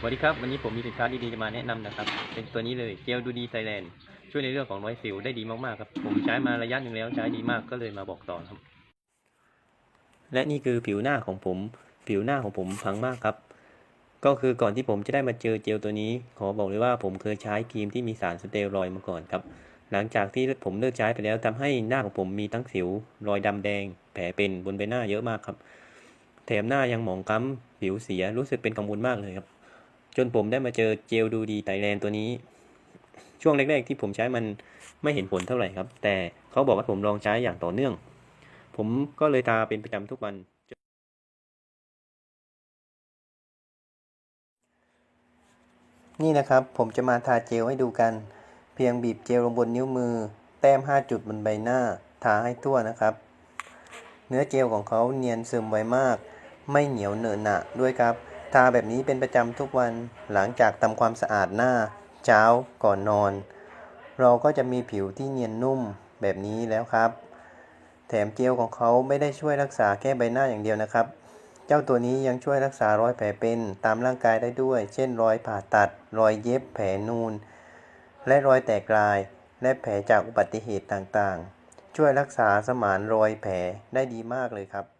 สวัสดีครับ วันนี้ผมมีสินค้าดีๆจะมาแนะนำนะครับ เป็นตัวนี้เลยเจลดูดีไซแลนด์ช่วยในเรื่องของรอยสิวได้ดีมากๆครับ ผมใช้มาระยะหนึ่งแล้วใช้ดีมากก็เลยมาบอกต่อครับ และนี่คือผิวหน้าของผม ผิวหน้าของผมพังมากครับ ก็คือก่อนที่ผมจะได้มาเจอเจลตัวนี้ ขอบอกเลยว่าผมเคยใช้ครีมที่มีสารสเตียรอยด์มาก่อนครับ หลังจากที่ผมเลิกใช้ไปแล้วทำให้หน้าของผมมีทั้งสิว รอยดำแดง แผลเป็นบนใบหน้าเยอะมากครับ แถมหน้ายังหมองคล้ำผิวเสียรู้สึกเป็นกังวลมากเลยครับ จนผมได้มาเจอเจลดูดีไตแลนตัวนี้ ช่วงแรก ๆ ที่ผมใช้มันไม่เห็นผลเท่าไหร่ครับ แต่เขาบอกว่าผมลองใช้อย่างต่อเนื่อง ผมก็เลยทาเป็นประจำทุกวัน นี่นะครับผมจะมาทาเจลให้ดูกัน เพียงบีบเจลลงบนนิ้วมือ แต้ม 5 จุดบนใบหน้า ทาให้ทั่วนะครับ เนื้อเจลของเขาเนียนซึมไวมาก ไม่เหนียวเหนอะหนะด้วยครับ ทาแบบนี้เป็นประจำทุกวันหลังจากทำความสะอาดหน้าเช้าก่อนนอน เราก็จะมีผิวที่เนียนนุ่มแบบนี้แล้วครับ แถมเจลของเขาไม่ได้ช่วยรักษาแค่ใบหน้าอย่างเดียวนะครับ เจ้าตัวนี้ยังช่วยรักษารอยแผลเป็นตามร่างกายได้ด้วย เช่นรอยผ่าตัด รอยเย็บแผลนูน และรอยแตกลาย และแผลจากอุบัติเหตุต่างๆ ช่วยรักษาสมานรอยแผลได้ดีมากเลยครับ